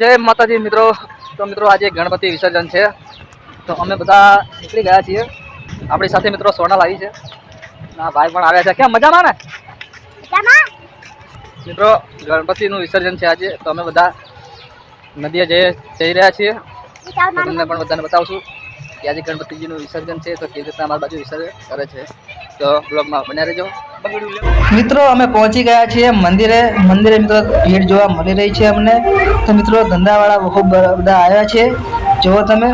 જય માતાજી મિત્રો. તો મિત્રો આજે ગણપતિ વિસર્જન છે. તો અમે બધા નીકળી ગયા છીએ. આપણી સાથે મિત્રો સોનલ આવી છે. ના ભાઈ પણ આવ્યા છે. કેમ મજામાં ને? મિત્રો ગણપતિનું વિસર્જન છે આજે. તો અમે બધા નદીએ જઈ જઈ રહ્યા છીએ. તમને પણ બધાને બતાવશું કે આજે ગણપતિજીનું વિસર્જન છે. તો કેવી રીતના અમારી બાજુ વિસર્જન કરે છે. મિત્રો, અમે પહોંચી ગયા છીએ મંદિરે. મંદિરે મિત્રો, ભીડ જોવા મળી રહી છે અમને. તો મિત્રો, ધંધાવાળા ખૂબ બધા આવ્યા છે. જુઓ તમે.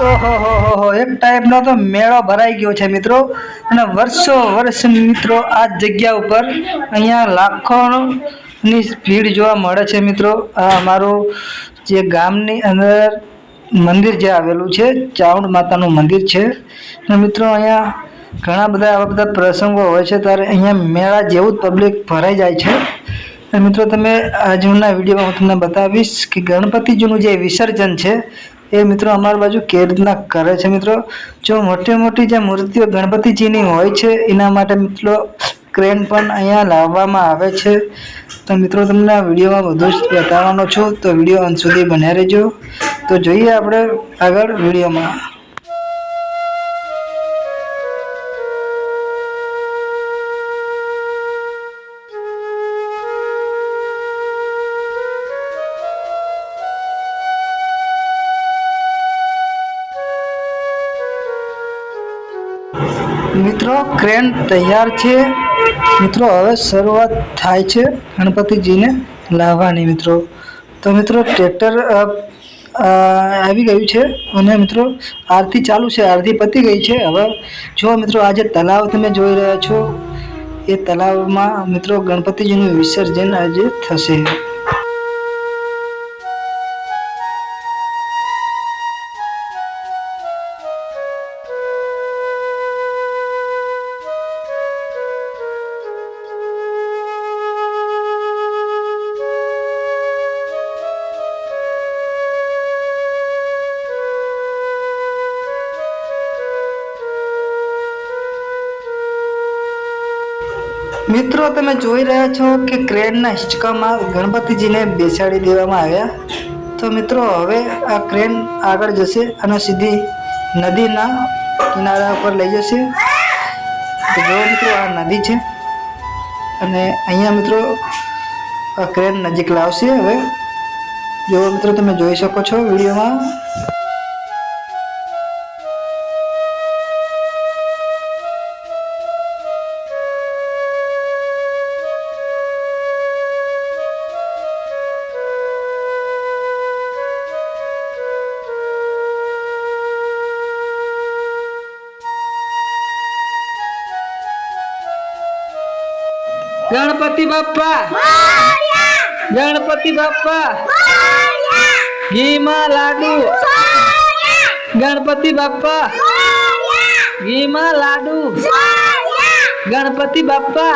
ઓહો, હો હો હો. એક ટાઈપનો તો મેળો ભરાઈ ગયો છે મિત્રો. અને વર્ષો વર્ષ મિત્રો, આ જગ્યા ઉપર અહીંયા લાખોની ભીડ જોવા મળે છે મિત્રો. આ અમારું જે ગામની અંદર મંદિર જે આવેલું છે, ચાઉંડ માતાનું મંદિર છે. અને મિત્રો, અહીંયા ઘણા બધા આવા બધા પ્રસંગો હોય છે, ત્યારે અહીંયા મેળા જેવું જ પબ્લિક ભરાઈ જાય છે. મિત્રો, તમે આજના વિડીયોમાં હું તમને બતાવીશ કે ગણપતિજીનું જે વિસર્જન છે, એ મિત્રો અમારી બાજુ કેવી રીતના કરે છે. મિત્રો, જો મોટી મોટી જે મૂર્તિઓ ગણપતિજીની હોય છે, એના માટે મિત્રો ક્રેન પણ અહીંયા લાવવામાં આવે છે. તો મિત્રો, તમને આ વિડીયોમાં બધું જ બતાવવાનો છું. તો વીડિયો અંત સુધી બન્યા રહેજો. તો જોઈએ આપણે આગળ વિડીયોમાં મિત્રો ક્રેન તૈયાર છે. મિત્રો, હવે શરૂઆત થાય છે ગણપતિજીને લાવવાની, મિત્રો. તો મિત્રો ટ્રેક્ટર આવી ગયું છે અને મિત્રો, આરતી ચાલુ છે. આરતી પતી ગઈ છે. હવે જો મિત્રો આજે તલાવ તમે જોઈ રહ્યા છો, એ તલાવમાં મિત્રો ગણપતિજીનું વિસર્જન આજે થશે. મિત્રો, તમે જોઈ રહ્યા છો કે ક્રેનના હિંચકામાં ગણપતિજીને બેસાડી દેવામાં આવ્યા. તો મિત્રો, હવે આ ક્રેન આગળ જશે અને સીધી નદીના કિનારા પર લઈ જશે. તો જો મિત્રો, આ નદી છે. અને અહીંયા મિત્રો, આ ક્રેન નજીક લાવશે હવે. જો મિત્રો, તમે જોઈ શકો છો વિડીયોમાં. ગણપતિ બાપ્પા ગણપતિ બાપ્પા ઘીમાં લાડુ ગણપતિ બાપ્પા ઘીમાં લાડુ ગણપતિ બાપ્પા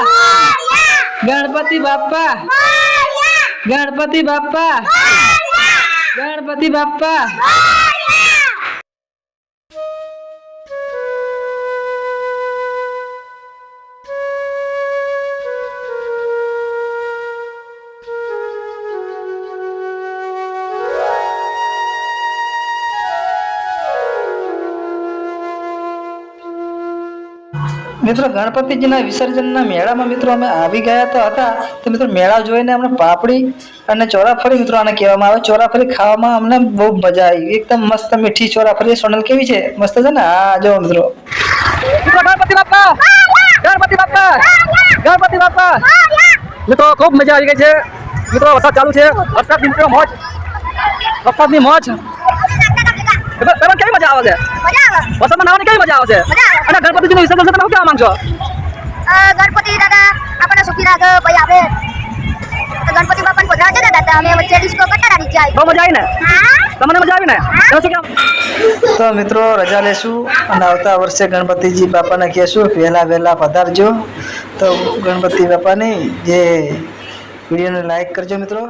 ગણપતિ બાપ્પા ગણપતિ બાપ્પા ગણપતિ બાપ્પા મિત્રો ગણપતિજીના વિસર્જનના મેળામાં મિત્રો અમે આવી ગયા તો હતા. તો મિત્રો મેળા જોઈને અમને પાપડી અને ચોરાફળી મિત્રો આને કહેવામાં આવે. ચોરાફળી ખાવામાં અમને બહુ મજા આવી. એકદમ મસ્ત મીઠી ચોરાફળી. સોનલ કેવી છે? મસ્ત છે ને? હા જો મિત્રો. ગણપતિ બાપા! ગણપતિ બાપા! ગણપતિ બાપા! મિત્રો ખૂબ મજા આવી ગઈ છે. મિત્રો વરસાદ ચાલુ છે. વરસાદની મિત્રો મોજ. વરસાદની મોજ. મજા આવે. છે વરસાદમાં નાવાની કઈ મજા આવે. છે અને ગણપતિજીનું વિસર્જન છે તમે શું કહેવા માંગશો? ગણપતિ દાદા આપણને સુખી રાખે ભાઈ આવે. ગણપતિ બાપા ને છે ને દાદા અમે વચ્ચે ડિસ્કો કરતા નીચે આવી બહુ મજા આવી. ને હા? તમને મજા આવી ને શું કેમ તો મિત્રો રજા લેશું અને આવતા વર્ષે ગણપતિજી બાપાને કહેશું વહેલા વહેલા પધારજો. તો ગણપતિ બાપાની જે વિડીયોને લાઈક કરજો મિત્રો.